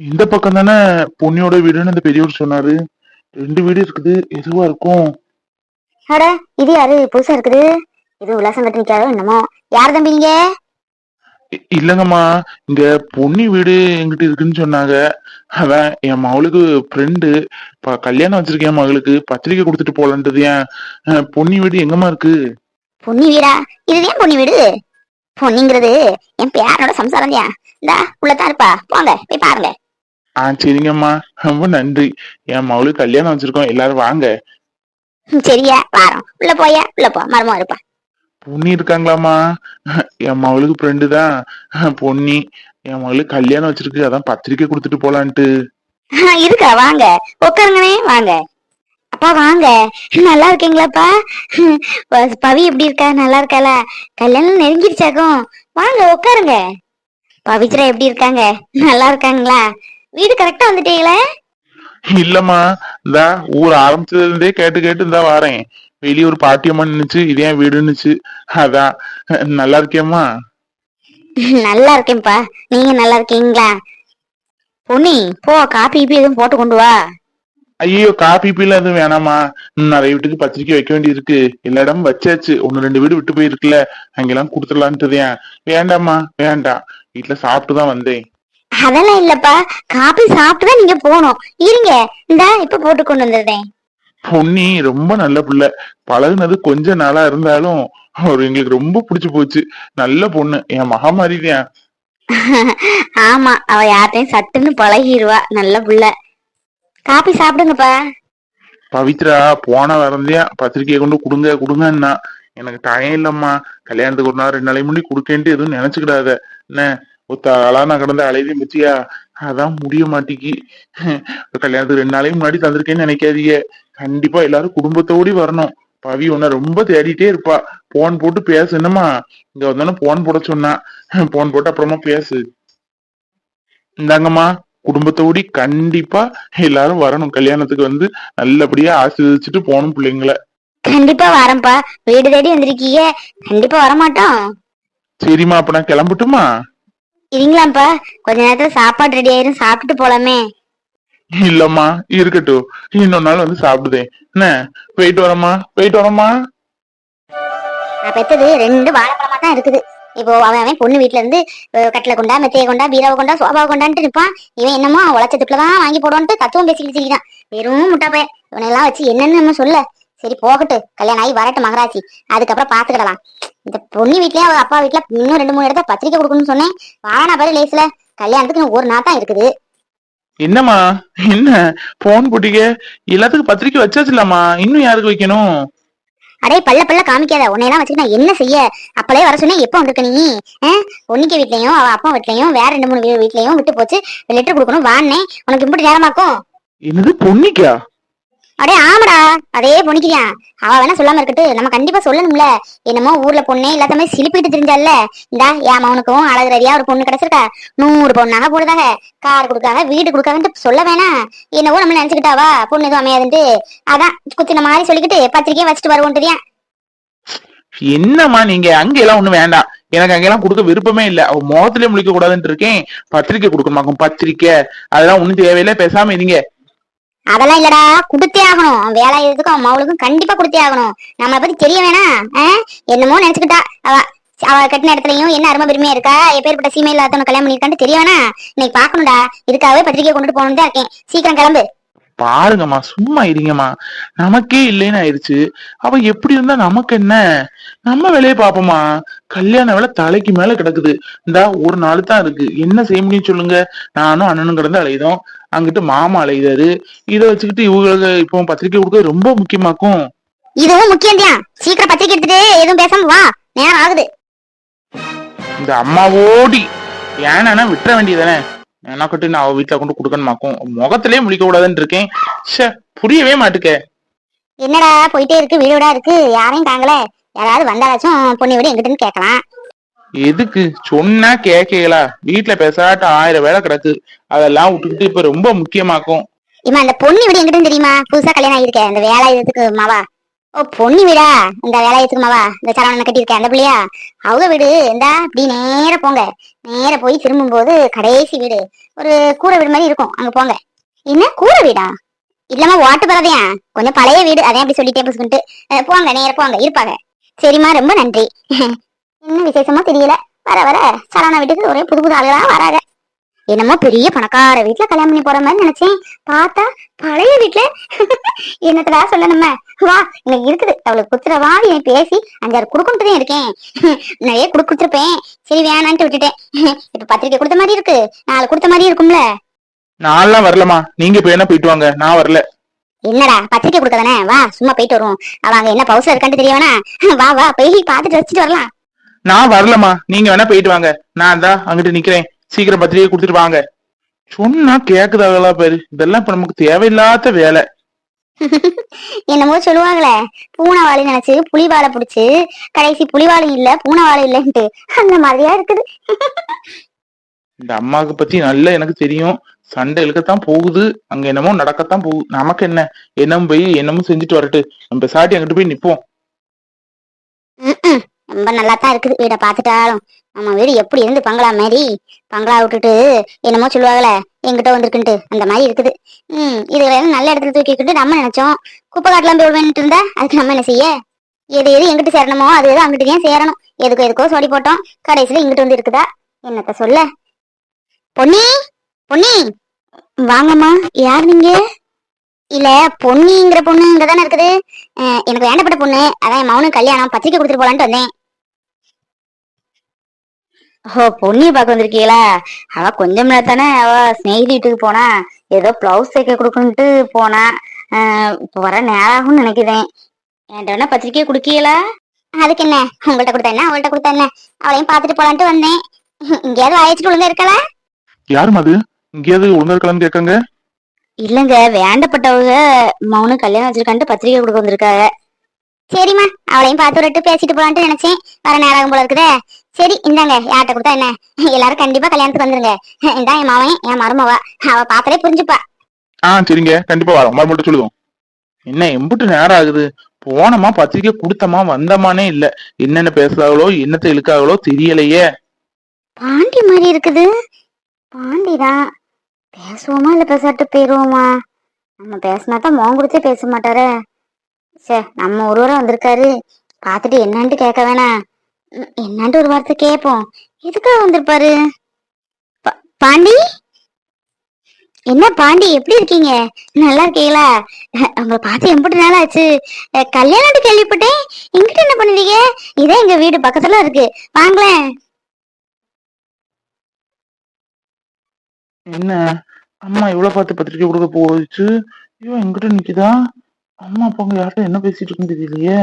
இந்த பக்கம் தானே பொன்னியோட வீடுன்னு அந்த பெரியவர் சொன்னாரு. ரெண்டு வீடு இருக்குது எதுவா இருக்கும்? அட இது யாரு? புதுசா இருக்குது. இது உல்லாசம் கட்டி நிக்காதோ என்னமோ. யார் தம்பி நீங்க? இல்லங்கம்மா. இங்க பொன்னி வீடு எங்கிட்ட இருக்குன்னு சொன்னாங்க. அவன் என் மகளுக்கு ஃப்ரெண்டு கல்யாணம் வச்சிருக்கேன் மகளுக்கு பத்திரிக்கை கொடுத்துட்டு போலான்றது ஏன்? பொன்னி வீடு எங்கம்மா இருக்கு? பொன்னி வீடா? இதுதான் பொன்னி வீடு? பொன்னிங்கிறது என் பேரனோட சம்சாரம் தான். இந்தா உள்ளதான் இருப்பா. போங்க போய் பாருங்க. ஆ சரிங்கம்மா ரொம்ப நன்றி. என் மகளுக்கு கல்யாணம் வச்சிருக்கோம். எல்லாரும் வாங்க. சரியா? வாரோம் உள்ள போயா? உள்ள போ. மரமா இருப்பா. பொன்னி இருக்காங்களாம்மா? என் மகளுக்கு ஃப்ரெண்டு தான். பொன்னி. என் மகளுக்கு கல்யாணம் வச்சிருக்கு. அதான் பத்திரிக்கை கொடுத்துட்டு போலான்ட்டு. இருக்கா? வாங்க. உட்காருங்கண்ணே வாங்க. அப்பா வாங்க. நல்லா இருக்கீங்களாப்பா? பவி எப்படி இருக்கா? நல்லா இருக்காளா? கல்யாணம் நெருங்கிருச்சாக்கும். வாங்க உட்காருங்க பவித்ரா எப்படி இருக்காங்க? நல்லா இருக்காங்களா? வீடு கரெக்டா வந்துட்டீங்களே? இல்லம்மா இந்தா ஊர் ஆரம்பிச்சதுல இருந்தே கேட்டு கேட்டு இந்தா வாரேன். வெளிய ஒரு பாட்டியம்மா நின்னுச்சு இதே வீடுன்னுச்சு அதான் நல்லா இருக்கேம்மா? நல்லா இருக்கேன்ப்பா. நீங்க நல்லா இருக்கீங்களா? பொன்னி போ காப்பி கீப்பி எதுவும் போட்டு கொண்டு வா. ஐயோ காபி பீல எதுவும் வேணாமா இன்னும் நிறைய வீட்டுக்கு பத்திரிக்கை வைக்க வேண்டி இருக்கு எல்லா இடமும் வச்சாச்சு. ஒன்னு ரெண்டு வீடு விட்டு போயிருக்குல்ல. அங்கெல்லாம் கொடுத்துடலான்ட்டுதேன் வேண்டாம்மா வேண்டாம். வீட்டுல சாப்பிட்டு தான் வந்தேன். அதெல்லாம் இல்லப்பா. காப்பி சாப்பிட்டு தான் நீங்க போகணும். இருங்க. இந்தா இப்ப போட்டு கொண்டு வந்துடுறேன். பொன்னி ரொம்ப நல்ல புள்ள. பழகுனது கொஞ்ச நாளா இருந்தாலும் அவர் எங்களுக்கு ரொம்ப பிடிச்சு போச்சு. நல்ல பொண்ணு. என் மகா மாதிரிதான் ஆமா அவ யார்ட்டையும் சட்டுன்னு பழகிடுவா நல்ல புள்ள. காப்பி சாப்பிடுங்கப்பா. பவித்ரா போன வரந்தே பத்திரிக்கையை கொண்டு கொடுங்க கொடுங்கன்னா எனக்கு டைம் இல்லம்மா. கல்யாணத்துக்கு ஒரு நாள் ரெண்டு நாளைக்கு முன்னாடி கொடுக்கேன்ட்டு எதுவும் நினைச்சுக்கிடாத. என்ன? நான் கடந்த அலையதையும் பத்தியா அதான் முடிய மாட்டிக்கு. கல்யாணத்துக்கு ரெண்டு நாளைக்கு முன்னாடி தந்திருக்கேன்னு நினைக்காதீங்க. கண்டிப்பா எல்லாரும் குடும்பத்தோடி வரணும். பவி உன்னை ரொம்ப தேடிட்டே இருப்பா. போன் போட்டு பேசு. என்னம்மா? இங்க வந்தோன்னே போன் போட சொன்னா. போன் போட்டு அப்புறமா பேசு. இந்தாங்கம்மா. குடும்பத்தோடி கண்டிப்பா எல்லாரும் வரணும். கல்யாணத்துக்கு வந்து நல்லபடியா ஆசீர்வதிச்சுட்டு போகணும் பிள்ளைங்கள. கண்டிப்பா வரேன்ப்பா. வீடு தேடி வந்திருக்கீங்க. கண்டிப்பா வரமாட்டோம். சரிம்மா அப்ப நான் கிளம்பட்டுமா? இருங்களாம்ப்பா கொஞ்ச நேரத்துல சாப்பாடு ரெடி ஆயிரும். சாப்பிட்டுட்டு போலாமே. இல்லம்மா இருக்கட்டும். இன்னொரு நாள் வந்து சாப்பிடுதேன். என்ன? போயிட்டு வரமா போயிட்டு வரமா நான் பெத்தது ரெண்டு வாழைப்பழமா தான் இருக்குது. இப்போ அவன் அவன் பொண்ணு வீட்ல இருந்து கட்டில கொண்டா மெத்தையை கொண்டா பீராவை கொண்டா சோபாவை கொண்டான்ட்டு நிப்பான் இவன் என்னமோ உழைச்சதுக்குள்ள தான் வாங்கி போடுவான்ட்டு தத்துவம் பேசிக்கிட்டு திரிக்கிறான் வெறும் முட்டா பையன் இவனெல்லாம் வச்சு என்னன்னு நம்ம சொல்ல. சரி போகட்டு. கல்யாணம் ஆகி வரட்டும் மகராசி. அதுக்கப்புறம் பாத்துக்கிடலாம். இந்த பொண்ணு வீட்லயே அவ அப்பா வீட்ல இன்னும் ரெண்டு மூணு இடத்த பத்திரிக்கை கொடுக்கணும்னு சொன்னேன். வானா பாரு லேஸ்ல. கல்யாணத்துக்கு ஒரு நாள் தான் இருக்குது. என்னம்மா? என்ன? போன் போட்டீங்க எல்லாத்துக்கும் பத்திரிக்கை வச்சாச்சுலாமா இன்னும் யாருக்கு வைக்கணும்? அடே பல்ல பல்ல காமிக்காத. உன்னையெல்லாம் வச்சுட்டு நான் என்ன செய்ய? அப்பளே வர சொன்னேன் எப்போ வந்திருக்க நீ? பொண்ணிக்க வீட்லயும் அவ அப்பா வீட்லயும் வேற ரெண்டு மூணு வீட்லயும் விட்டு போச்சு. லெட்டர் கொடுக்கணும் வான்னே. உனக்கு இப்படி நேரமாக்கும். என்னது பொன்னிக்கா அடே ஆமாடா. அதே பொண்ணிக்கிறியா அவ வேணா சொல்லாம இருக்கட்டு. நம்ம கண்டிப்பா சொல்லணும்ல. என்னமோ ஊர்ல பொண்ணே எல்லாத்தையுமே சிலிப்பிட்டு தெரிஞ்சால இந்தா என் மவனுக்கும் அழகு ரதியா ஒரு பொண்ணு கிடைச்சிருக்கா. நூறு பொண்ணாக போடுதாங்க. கார் கொடுக்காங்க வீடு கொடுக்காங்கன்ட்டு சொல்ல வேணாம் என்னவோ நம்ம நினைச்சுக்கிட்டாவா பொண்ணு எதுவும் அமையாதுன்ட்டு. அதான் குத்தின மாதிரி சொல்லிக்கிட்டு பத்திரிக்கையும் வச்சுட்டு வருவோன்ட்டு என்னம்மா நீங்க? அங்க எல்லாம் ஒண்ணு வேண்டாம். எனக்கு அங்கெல்லாம் கொடுக்க விருப்பமே இல்ல. அவ முகத்திலே முழிக்க கூடாதுன்னு இருக்கேன். பத்திரிக்கை கொடுக்கமாக்கும் பத்திரிக்கை. அதெல்லாம் ஒண்ணும் தேவையில்லை. பேசாம இருங்க. அதெல்லாம் இல்லடா கொடுத்தே ஆகணும். வேலை இதுக்கும் அவன் கண்டிப்பா கொடுத்தே ஆகணும். நம்மளை பத்தி தெரிய வேணாம். என்னமோ நினைச்சுக்கிட்டா. அவ அவ கட்டின இடத்துலயும் என்ன அருமை பெருமையா இருக்கா? எப்பேற்பட்ட சீமை இல்லாதவன கல்யாணம் பண்ணிருக்கான்னு தெரிய வேணாம். இன்னைக்கு பாக்கணும்டா இதுக்காகவே பத்திரிக்கை கொண்டுட்டு போகணும் தான் இருக்கேன். சீக்கிரம் கிளம்பு. பாருங்கம்மா சும்மா இருங்கம்மா. நமக்கே இல்லைன்னு ஆயிடுச்சு. அவ எப்படி இருந்தா நமக்கு என்ன? நம்ம வேலையை பாப்போமா கல்யாண வேலை தலைக்கு மேல கிடக்குது. இந்தா ஒரு நாள் தான் இருக்கு. என்ன செய்ய முடியும் சொல்லுங்க. நானும் அண்ணனும் கிடந்து அலையுதோம். அங்கிட்டு மாமா அலையுதாரு இதை வச்சுக்கிட்டு இவங்களுக்கு இப்போ பத்திரிக்கை கொடுக்க ரொம்ப முக்கியமாக்கும். இதுவும் முக்கியம் தான் சீக்கிரம் பத்திரிக்கை எடுத்துட்டு எதுவும் பேசாம வா. நேரம் ஆகுது. இந்த அம்மா ஓடி. ஏன்னா விட்டுற வேண்டியதானே எனக்கிட்டு நான் அவ வீட்டுல கொண்டு கொடுக்கணுமாக்கும். முகத்திலே முழிக்க கூடாதுன்னு இருக்கேன். ச்சே புரியவே மாட்டுக்க. என்னடா போயிட்டே இருக்கு வீடு வீடா இருக்கு? யாரையும் தாங்கல. யாராவது வந்தாலாச்சும் பொண்ணு வீடு எங்கிட்டன்னு கேட்கலாம். எதுக்கு? சொன்னா கேக்கலா. வீட்டுல பேசாட்ட ஆயிரம் வேலை கிடக்கு. அதெல்லாம் விட்டுக்கிட்டு இப்ப ரொம்ப முக்கியமாக்கும். இம்மா அந்த பொண்ணு வீடு எங்கிட்ட தெரியுமா? புதுசா கல்யாணம் ஆகிருக்க அந்த வேலை இதுக்கு மாவா. ஓ பொண்ணு வீடா? இந்த வேலையத்துக்குமாவா இந்த சரவணனை கட்டியிருக்கேன் அந்த பிள்ளையா? அவங்க வீடு. இந்தா இப்படி நேர போங்க. நேர போய் திரும்பும் போது கடைசி வீடு. ஒரு கூரை வீடு மாதிரி இருக்கும். அங்க போங்க. என்ன? கூரை வீடா? இல்லம்மா ஓட்டு பறவையா? கொஞ்சம் பழைய வீடு. அதே அப்படி சொல்லிட்டே புசுக்கிட்டு போங்க நேர போங்க. இருப்பாங்க. சரிம்மா ரொம்ப நன்றி. என்ன விசேஷமா தெரியல. வர வர. சரவணா வீட்டுக்கு ஒரே புது புது ஆளுகளா வராங்க. என்னமோ பெரிய பணக்கார வீட்டுல கல்யாணம் பண்ணி போற மாதிரி நினைச்சேன். பார்த்தா பழைய வீட்டுல என்னத்தடா சொல்லணுமே? வா இங்க இருக்குது. அவளுக்கு குத்துற வாடி நீ பேசி அஞ்சாறு குடுக்கிட்டு தான் இருக்கேன். நிறைய குடு கொடுத்துருப்பேன். சரி வேணான்ட்டு விட்டுட்டேன். இப்ப பத்திரிக்கை கொடுத்த மாதிரி இருக்கு. நாலு கொடுத்த மாதிரி இருக்கும்ல? நான்லாம் வரலமா நீங்க இப்ப என்ன போயிட்டு வாங்க? நான் வரல. என்னடா பத்திரிக்கை கொடுக்கதானே வா சும்மா போயிட்டு வருவோம். அவ அங்க என்ன பவுசர் இருக்கான்ட்டு தெரிய வேணா வா வா போய் பார்த்துட்டு வச்சுட்டு வரலாம். நான் வரலமா நீங்க வேணா போயிட்டு வாங்க. நான் தான் அங்கிட்டு நிக்கிறேன். சீக்கிரம் பத்திரிகை கொடுத்துட்டு வாங்க. சொன்னா கேக்குதாங்களா பாரு. இதெல்லாம் இப்ப நமக்கு தேவையில்லாத வேலை. என்னமோ சொல்லுவாங்களே. பூனை வாழை நினைச்சு புலி வாழை பிடிச்சு கடைசி புலி வாழை இல்ல பூனை வாழை இல்லன்ட்டு. அந்த மாதிரியா இருக்குது. இந்த அம்மாவுக்கு பத்தி நல்லா எனக்கு தெரியும். சண்டை இழுக்கத்தான் போகுது. அங்க என்னமோ நடக்கத்தான் போகுது. நமக்கு என்ன? என்னமும் போய் என்னமும் செஞ்சுட்டு வரட்டு. நம்ம சாட்டி அங்கிட்டு போய் நிப்போம். ரொம்ப நல்லா தான் இருக்குது வீடை பார்த்துட்டாலும். நம்ம வீடு எப்படி இருந்து பங்களா மாதிரி பங்களா விட்டுட்டு என்னமோ சொல்லுவாங்களே எங்கிட்ட வந்திருக்குன்ட்டு அந்த மாதிரி இருக்குது. ம் இதுல எல்லாம் நல்ல இடத்துல தூக்கிக்கிட்டு நம்ம நினைச்சோம். குப்பை காட்டுலாம் போய் விடுவேன்ட்டு இருந்தா அதுக்கு நம்ம என்ன செய்ய? எது எது எங்கிட்டு சேரணுமோ அது எது அங்கிட்டு ஏன் சேரணும்? எதுக்கோ எதுக்கோ சோடி போட்டோம். கடைசியில் இங்கிட்டு வந்து இருக்குதா? என்னத்த சொல்ல? பொன்னி பொன்னி வாங்கம்மா யார் நீங்க? இல்ல பொன்னிங்கிற பொண்ணு இங்க தானே இருக்குது எனக்கு வேண்டப்பட்ட பொண்ணு. அதான் என் மௌனுக்கு கல்யாணம் பத்திரிக்கை கொடுத்துட்டு போலான்ட்டு வந்தேன். ஓ பொண்ணிய பார்க்க வந்திருக்கீங்களா? அவ கொஞ்சம் நேரம் தானே அவ ஸ்நேகிதி வீட்டுக்கு போனா. ஏதோ பிளவுஸ் தைக்க கொடுக்கணுன்ட்டு போனா. இப்ப வர நேரம் ஆகும்னு நினைக்கிறேன். என்கிட்ட வேணா பத்திரிக்கை கொடுக்கீங்களா? அதுக்கு என்ன? உங்கள்ட்ட கொடுத்தா என்ன? அவள்கிட்ட கொடுத்தா என்ன? அவளையும் பார்த்துட்டு போலான்ட்டு வந்தேன். இங்கேயாவது அழைச்சிட்டு ஒழுங்கா இருக்கல யாரும் அது? இங்கேயாவது ஒழுங்கா இருக்கலாம்னு கேட்காங்க. இல்லங்க வேண்டப்பட்டவங்க மௌனு கல்யாணம் வச்சிருக்கான்ட்டு பத்திரிக்கை கொடுக்க வந்திருக்காங்க. சரிம்மா அவளையும் பார்த்து விட்டு பேசிட்டு போலான்ட்டு நினைச்சேன். வர நேரம் போல இருக்குதே. சரி இந்தாங்க. யார்கிட்ட கொடுத்தா என்ன? எல்லாரும் கண்டிப்பா கல்யாணத்துக்கு வந்துருங்க. இந்தா என் மாவன் என் மருமவா. அவ பார்த்தாலே புரிஞ்சுப்பா. ஆ சரிங்க. கண்டிப்பா வரோம். மறுபடியும் சொல்லுவோம். என்ன எம்புட்டு நேரம் ஆகுது? போனமா பத்திரிக்கை கொடுத்தமா வந்தமானே இல்ல. என்னென்ன பேசுறாங்களோ என்னத்தை இழுக்காங்களோ தெரியலையே. பாண்டி மாதிரி இருக்குது. பாண்டி தான். பேசுவோமா இல்ல பேசாட்டு போயிருவோமா? நம்ம பேசினா தான் மோகம் கொடுத்தே பேச மாட்டாரு. சே நம்ம ஒருவரை வந்திருக்காரு. பார்த்துட்டு என்னான்ட்டு கேட்க வேணாம். என்னான்ட்டு ஒரு வார்த்தை கேட்போம் எதுக்காக வந்திருப்பாரு? பா- பாண்டி? என்ன பாண்டி எப்படி இருக்கீங்க? நல்லா இருக்கீங்களா? உங்களை பார்த்து எம்பிட்டு நாள் ஆச்சு கல்யாணம் கேள்விப்பட்டேன். எங்கிட்ட என்ன பண்ணுவீங்க இதே எங்க வீடு பக்கத்துல இருக்கு. வாங்களேன். என்ன? அம்மா இவ்வளவு பார்த்து பத்திரிக்கை கொடுக்க போச்சு ஐயோ எங்கிட்ட நிக்குதா? அம்மா அப்பா யார்கிட்ட என்ன பேசிட்டு இருக்குன்னு தெரியலையே.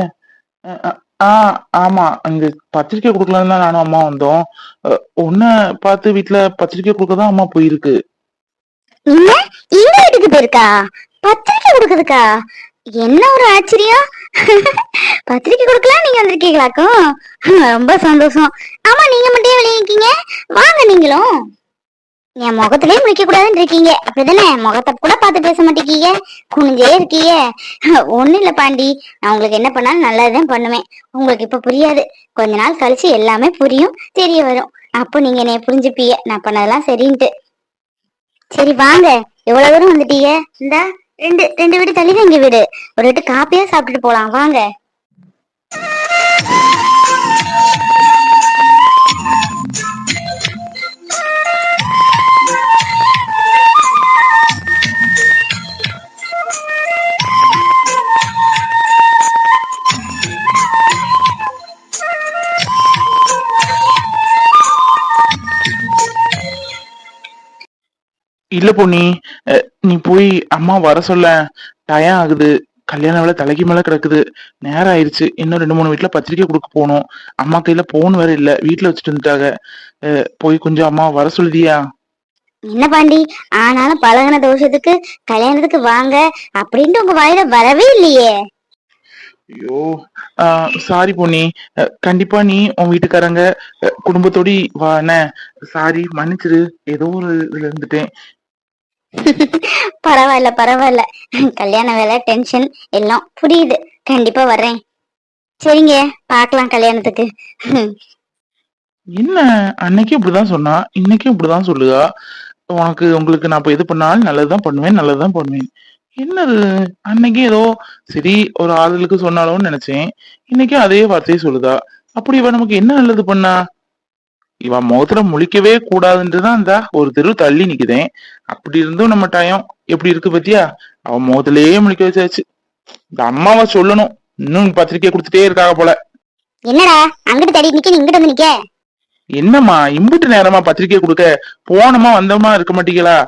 ஆ ஆமா. அங்க பத்திரிக்கை கொடுக்கலான்னு தான் நானும் அம்மா வந்தோம். அஹ் பார்த்து வீட்டுல பத்திரிக்கை கொடுக்க தான் அம்மா போயிருக்கு. என்ன? இந்த வீட்டுக்கு போயிருக்கா? பத்திரிக்கை கொடுக்குதுக்கா என்ன ஒரு ஆச்சரியம்? பத்திரிக்கை கொடுக்கலாம் நீங்க வந்திருக்கீங்களாக்கும்? ரொம்ப சந்தோஷம். ஆமா நீங்க மட்டும் ஏன் வெளியே இருக்கீங்க வாங்க நீங்களும். என் முகத்திலேயே முடிக்க கூடாதுன்னு இருக்கீங்க. அப்படிதானே? முகத்தை கூட பார்த்து பேச மாட்டேங்கீங்க குனிஞ்சே இருக்கீங்க. ஒண்ணும் இல்ல பாண்டி. நான் உங்களுக்கு என்ன பண்ணாலும் நல்லதுதான் பண்ணுவேன். உங்களுக்கு இப்ப புரியாது. கொஞ்ச நாள் கழிச்சு எல்லாமே புரியும் தெரிய வரும். அப்போ நீங்க என்னைய புரிஞ்சுப்பீங்க. நான் பண்ணதெல்லாம் சரின்ட்டு. சரி வாங்க. எவ்வளவு தூரம் வந்துட்டீங்க? இந்த ரெண்டு ரெண்டு வீடு தள்ளி தான் எங்க வீடு. ஒரு வீட்டு காப்பியா சாப்பிட்டுட்டு போலாம். வாங்க. இல்ல பொண்ணி நீ போய் அம்மா வர சொல்ல. டயம் ஆகுது. கல்யாண வேலை தலைக்கு மேல கிடக்குது. நேரம் ஆயிருச்சு இன்னும் ரெண்டு மூணு வீட்டுல பத்திரிக்கை கொடுக்க போகணும். அம்மா கையில போன் வேற இல்ல. வீட்டுல வச்சுட்டு வந்துட்டாங்க. போய் கொஞ்சம் அம்மா வர சொல்லுதியா? என்ன பாண்டி? ஆனாலும் பழகுன தோஷத்துக்கு கல்யாணத்துக்கு வாங்க அப்படின்ட்டு உங்க வாயில வரவே இல்லையே. ஐயோ சாரி பொன்னி. கண்டிப்பா நீ உன் வீட்டுக்காரங்க குடும்பத்தோடி வா என்ன? சாரி மன்னிச்சிரு. ஏதோ ஒரு இதுல இருந்துட்டேன். பரவாயில்ல பரவாயில்ல. கல்யாண வேலை டென்ஷன் எல்லாம் புரியுது. கண்டிப்பா வர்றேன். சரிங்க பார்க்கலாம் கல்யாணத்துக்கு. என்ன? அன்னைக்கும் இப்படிதான் சொன்னா இன்னைக்கும் இப்படிதான் சொல்லுதா? உனக்கு உங்களுக்கு நான் இப்ப எது பண்ணாலும் நல்லதுதான் பண்ணுவேன் நல்லதுதான் பண்ணுவேன். என்னது? அன்னைக்கு ஏதோ சரி ஒரு ஆளுகளுக்கு சொன்னாலும்னு நினைச்சேன். இன்னைக்கும் அதே வார்த்தையை சொல்லுதா? அப்படி இவ நமக்கு என்ன நல்லது பண்ணா? இவ முகத்துல முழிக்கவே கூடாதுன்ட்டுதான் இந்த ஒரு தெரு தள்ளி நிக்குதேன் அப்படி இருந்தும் நம்ம டயம் எப்படி இருக்கு பத்தியா? அவ முகத்திலேயே முழிக்க வச்சாச்சு. இந்த அம்மாவை சொல்லணும். இன்னும் பத்திரிக்கை கொடுத்துட்டே இருக்காங்க போல. என்னடா? அங்கிட்டு தேடி நிக்க இங்கிட்டு வந்து நிக்க. என்னம்மா இம்புட்டு நேரமா பத்திரிக்கை கொடுக்க? போனோமா வந்தோமா இருக்க மாட்டீங்களா?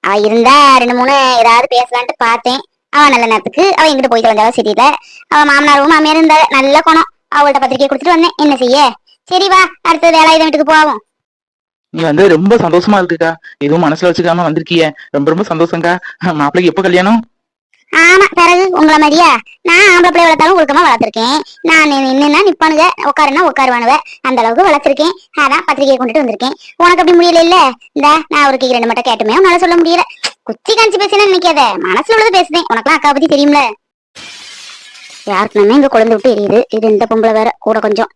அவ இருந்தா ரெண்டு மூணு ஏதாவது பேசலான்ட்டு பார்த்தேன். அவ நல்ல நேரத்துக்கு அவ எங்கிட்ட போயிட்டு வந்தாவ சரியில்ல. அவ மாமனாரும் மாமியார் இருந்தா நல்ல குணம். அவள்கிட்ட பத்திரிக்கை கொடுத்துட்டு வந்தேன். என்ன செய்ய? சரி வா அடுத்த வேலாயுதம் வீட்டுக்கு போவோம். நீ வந்து ரொம்ப சந்தோஷமா இருக்குக்கா. எதுவும் மனசுல வச்சுக்காம வந்திருக்கிய. ரொம்ப ரொம்ப சந்தோஷம்க்கா மாப்பிள்ளைக்கு எப்ப கல்யாணம்? ஆமா பிறகு உங்கள மாதிரியா? நான் ஆம்பளை பிள்ளை வளர்த்தாலும் ஒழுக்கமா வளர்த்திருக்கேன். நான் நின்னுனா நிப்பானுங்க உட்காருனா உட்காருவானுவ. அந்த அளவுக்கு வளர்த்திருக்கேன். அதான் பத்திரிகையை கொண்டுட்டு வந்திருக்கேன். உனக்கு அப்படி முடியல இல்ல இந்த நான் அவருக்கு ரெண்டு மட்டும் கேட்டுமே உன்னால சொல்ல முடியல. குத்தி காமிச்சு பேசினா நினைக்காத. மனசுல உள்ளது பேசுனேன் உனக்குலாம் அக்கா பத்தி தெரியும்ல. யாருக்குமே இங்க குழந்தை விட்டு எரியுது. இது இந்த பொம்பளை வேற கூட கொஞ்சம்.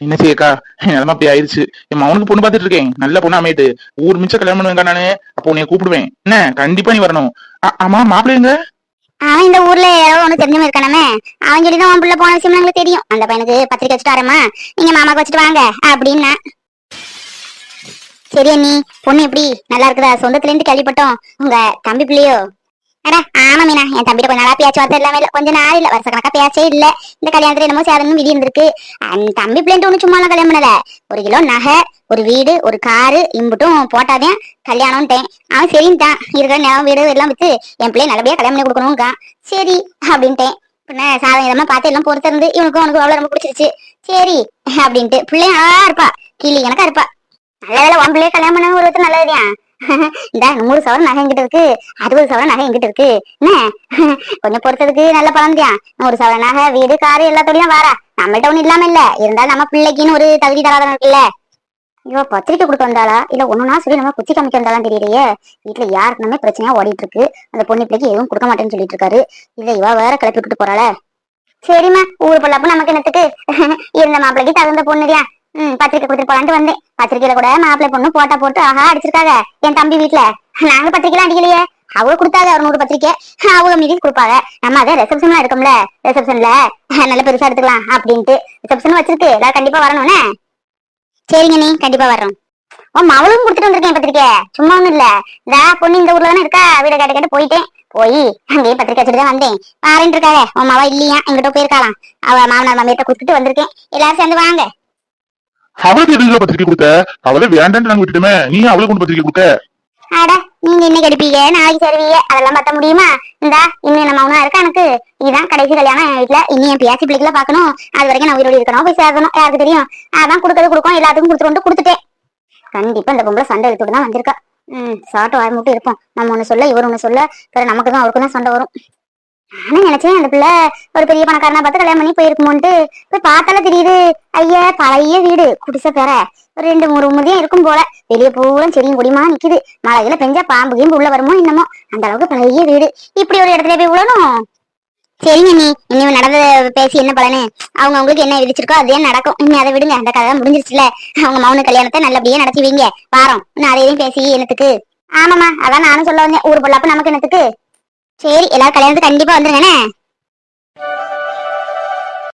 என்ன செய்யக்கா நிலமா அப்படி ஆயிடுச்சு என் மவனுக்கு பொண்ணு பாத்துட்டு இருக்கேன். நல்ல பொண்ணு அமையிட்டு. ஊர் மிச்சம் கல்யாணம் பண்ணுவேங்க நானு. அப்போ உன்னைய கூப்பிடுவேன். என்ன? கண்டிப்பா நீ வரணும். ஆமா மாப்பிள்ளைங்க அவன் இந்த ஊர்ல ஏதோ ஒண்ணு தெரிஞ்சவன் இருக்கானே அவன் சொல்லிதான் உன் பிள்ளை போன விஷயம் எங்களுக்கு தெரியும். அந்த பையனுக்கு பத்திரிக்கை வச்சுட்டு வரமா நீங்க மாமாக்கு வச்சுட்டு வாங்க. அப்படின்னா. சரி அண்ணி. பொண்ணு எப்படி? நல்லா இருக்குதா? சொந்தத்துல இருந்து கேள்விப்பட்டோம். உங்க தம்பி பிள்ளையோ? அட ஆமா மீனா என் தம்பிட்ட கொஞ்ச நாளா பேச்சு வார்த்தை எல்லாமே இல்ல கொஞ்ச நாள் இல்ல வருஷ கணக்கா பேச்சே இல்ல இந்த கல்யாணத்துல என்னமோ சேரணும் விதி இருந்திருக்கு தம்பி பிள்ளைன்ட்டு ஒண்ணு சும்மா கல்யாணம் பண்ணல ஒரு கிலோ நகை ஒரு வீடு ஒரு காரு இம்புட்டும் போட்டாதேன் கல்யாணம்ட்டேன் அவன் சரின்ட்டான் இருக்கிற நிலம் வீடு எல்லாம் வித்து என் பிள்ளைய நல்லபடியா கல்யாணம் பண்ணி கொடுக்கணும்க்கா சரி அப்படின்ட்டேன் பின்ன சாதம் இதெல்லாம் பார்த்து எல்லாம் பொறுத்து பொறுத்திருந்து இவனுக்கும் அவனுக்கும் அவ்வளவு ரொம்ப பிடிச்சிருச்சு சரி அப்படின்ட்டு பிள்ளைய அழகா இருப்பா கிளி கணக்கா இருப்பா நல்ல வேலை உன் பிள்ளைய கல்யாணம் பண்ண ஒரு விதத்துல நல்லதுயா இந்த நூறு சவரம் நகை எங்கிட்ட இருக்கு. அறுபது சவரம் நகை எங்கிட்ட இருக்கு. என்ன? கொஞ்சம் பொறுத்ததுக்கு நல்ல பழந்தியா நூறு சவரம் நகை வீடு காரு எல்லாத்தோடையும் வாரா நம்மள்ட்ட ஒண்ணும் இல்லாம இல்ல. இருந்தாலும் நம்ம பிள்ளைக்குன்னு ஒரு தகுதி தராதம் இருக்குல்ல. ஐயோ பத்திரிக்கை கொடுக்க வந்தாளா? இல்ல ஒண்ணுனா சொல்லி நம்ம குச்சி காமிக்க வந்தாலும் தெரியலையே. வீட்டுல யாருக்குமே பிரச்சனையா ஓடிட்டு இருக்கு அந்த பொண்ணு பிள்ளைக்கு எதுவும் கொடுக்க மாட்டேன்னு சொல்லிட்டு இருக்காரு இல்ல இவ வேற கிளப்பி விட்டு போறாள. சரிம்மா ஊர் பொல்லாப்பு நமக்கு என்னத்துக்கு? இருந்த மாப்பிள்ளைக்கு தகுந்த பொண்ணுடியா ம் பத்திரிக்கை கொடுத்துட்டு போலான்ட்டு வந்தேன். பத்திரிக்கையில கூட மாப்பிள்ளை பொண்ணு போட்டா போட்டு ஆஹா அடிச்சிருக்காங்க. என் தம்பி வீட்டுல நாங்க பத்திரிக்கைலாம் அடிக்கலையே. அவங்க கொடுத்தாங்க ஒரு நூறு பத்திரிக்கை. அவங்க மீதி கொடுப்பாங்க. நம்ம அதை ரிசப்ஷன்லாம் எடுக்கோம்ல. ரிசப்ஷன்ல நல்ல பெருசா எடுத்துக்கலாம் அப்படின்ட்டு. ரிசப்ஷன் வச்சிருக்கு. எல்லாரும் கண்டிப்பா வரணும்னே. சரிங்க நீ கண்டிப்பா வர்றோம். ஓ மவளும் கொடுத்துட்டு வந்திருக்கேன் பத்திரிக்கை சும்மா ஒண்ணும் இல்ல. இந்த பொண்ணு இந்த ஊர்ல தானே இருக்கா? வீட கேட்டு கேட்டு போயிட்டேன். போய் அங்கேயே பத்திரிக்கை வச்சுட்டு தான் வந்தேன். பாருன்னு இருக்காங்க உன் மவ இல்லையா? எங்கிட்ட போயிருக்காளாம். அவ மாமனார் மாமியிட்ட கொடுத்துட்டு வந்திருக்கேன். எல்லாரும் சேர்ந்து வாங்க. அவளுக்கு எதுக்கு பத்திரிக்கை கொடுத்த? அவளே வேண்டான்னு நாங்க விட்டுட்டுமே. நீ அவளுக்கு கொண்டு பத்திரிக்கை கொடுத்த அட நீங்க இன்னைக்கு எடுப்பீங்க நாளைக்கு தருவீங்க அதெல்லாம் பத்த முடியுமா? இந்தா இன்னும் நம்ம அவனா இருக்கா எனக்கு? இதுதான் கடைசி கல்யாணம் என் வீட்டுல இனி என் பியாச்சி பிள்ளைகள பாக்கணும் அது வரைக்கும் நான் உயிரோடு இருக்கணும். போய் சேரணும். யாருக்கு தெரியும்? அதான் கொடுக்கறது கொடுக்கும் எல்லாத்துக்கும் கொடுத்துட்டு கொடுத்துட்டேன். கண்டிப்பா இந்த பொம்பளை சண்டை எடுத்துட்டு தான் வந்திருக்கா. ம் சாப்பிட்டு வாய் மட்டும் இருப்போம். நம்ம ஒண்ணு சொல்ல இவர் ஒண்ணு சொல்ல. பிறகு நமக்கு தான் அவருக்கும் தான் சண்டை வரும். நானும் நினைச்சேன் அந்த பிள்ளை ஒரு பெரிய பணக்காரனா பார்த்து கல்யாணம் பண்ணி போயிருக்குமோன்ட்டு போய் பார்த்தாலே தெரியுது. ஐயா பழைய வீடு. குடிசை பெற ஒரு ரெண்டு மூணு முதியம் இருக்கும் போல. வெளியே பூரம் செடியும் குடிமா நிக்குது. மழையில பெஞ்சா பாம்பு கீம்பு உள்ள வருமோ என்னமோ. அந்த அளவுக்கு பழைய வீடு. இப்படி ஒரு இடத்துல போய் விழணும் சரிங்க நீ இனிமே நடந்த பேசி என்ன பலனு? அவங்க அவங்களுக்கு என்ன விதிச்சிருக்கோ அதே நடக்கும்? இனி அதை விடுங்க. அந்த கதை முடிஞ்சிருச்சுல. அவங்க மௌன கல்யாணத்தை நல்லபடியா நடத்தி வைங்க. வாரம். இன்னும் அதையும் பேசி என்னத்துக்கு? ஆமாமா அதான் நானும் சொல்ல வந்தேன். ஊர் பொல்லாப்ப நமக்கு என்னத்துக்கு? சரி எல்லாரும் கல்யாணத்துக்கு கண்டிப்பா வந்துருங்கண்ணே